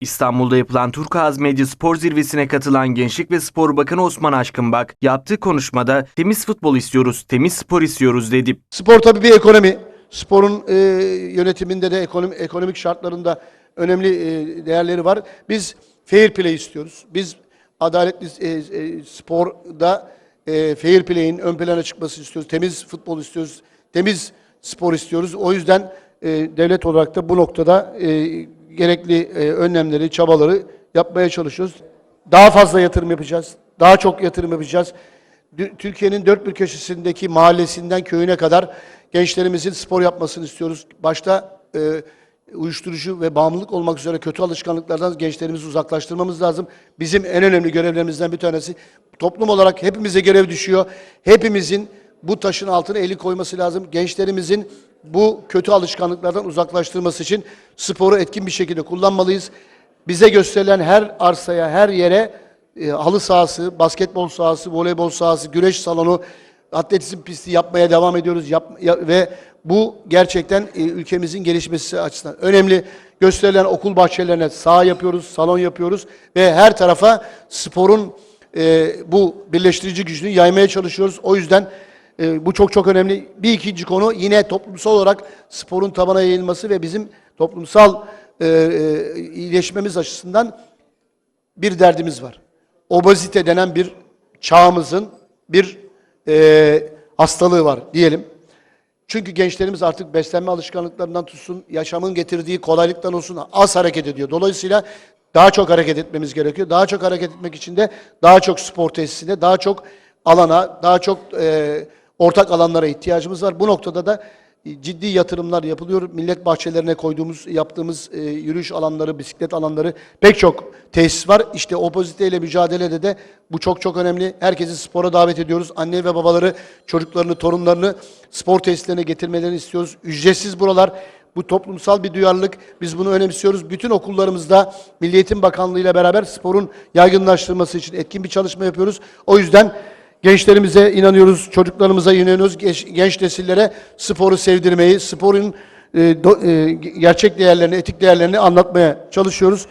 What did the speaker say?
İstanbul'da yapılan Turkuaz Medya Spor Zirvesi'ne katılan Gençlik ve Spor Bakanı Osman Aşkınbak yaptığı konuşmada temiz futbol istiyoruz, temiz spor istiyoruz dedi. Spor tabii bir ekonomi. Sporun e, yönetiminde de ekonomi, ekonomik şartlarında önemli e, değerleri var. Biz fair play istiyoruz. Biz adaletli e, e, sporda e, fair play'in ön plana çıkmasını istiyoruz. Temiz futbol istiyoruz. Temiz spor istiyoruz. O yüzden e, devlet olarak da bu noktada e, gerekli e, önlemleri, çabaları yapmaya çalışıyoruz. Daha fazla yatırım yapacağız. Daha çok yatırım yapacağız. Türkiye'nin dört bir köşesindeki mahallesinden köyüne kadar gençlerimizin spor yapmasını istiyoruz. Başta e, uyuşturucu ve bağımlılık olmak üzere kötü alışkanlıklardan gençlerimizi uzaklaştırmamız lazım. Bizim en önemli görevlerimizden bir tanesi. Toplum olarak hepimize görev düşüyor. Hepimizin bu taşın altına eli koyması lazım. Gençlerimizin bu kötü alışkanlıklardan uzaklaştırması için sporu etkin bir şekilde kullanmalıyız. Bize gösterilen her arsaya, her yere e, halı sahası, basketbol sahası, voleybol sahası, güreş salonu, atletizm pisti yapmaya devam ediyoruz. Yap, ya- ve bu gerçekten e, ülkemizin gelişmesi açısından önemli. Gösterilen okul bahçelerine saha yapıyoruz, salon yapıyoruz ve her tarafa sporun e, bu birleştirici gücünü yaymaya çalışıyoruz. O yüzden e, bu çok çok önemli. Bir ikinci konu yine toplumsal olarak sporun tabana yayılması ve bizim toplumsal e, e, iyileşmemiz açısından bir derdimiz var. Obezite denen bir çağımızın bir e, hastalığı var diyelim. Çünkü gençlerimiz artık beslenme alışkanlıklarından tutsun, yaşamın getirdiği kolaylıktan olsun az hareket ediyor. Dolayısıyla daha çok hareket etmemiz gerekiyor. Daha çok hareket etmek için de daha çok spor tesisine, daha çok alana, daha çok e, ortak alanlara ihtiyacımız var. Bu noktada da e, ciddi yatırımlar yapılıyor. Millet bahçelerine koyduğumuz, yaptığımız e, yürüyüş alanları, bisiklet alanları pek çok tesis var. İşte opoziteyle mücadelede de bu çok çok önemli. Herkesi spora davet ediyoruz. Anne ve babaları çocuklarını, torunlarını spor tesislerine getirmelerini istiyoruz. Ücretsiz buralar. Bu toplumsal bir duyarlılık. Biz bunu önemsiyoruz. Bütün okullarımızda Milli Eğitim Bakanlığı ile beraber sporun yaygınlaştırılması için etkin bir çalışma yapıyoruz. O yüzden Gençlerimize inanıyoruz, çocuklarımıza inanıyoruz, genç, genç nesillere sporu sevdirmeyi, sporun e, do- e, gerçek değerlerini, etik değerlerini anlatmaya çalışıyoruz.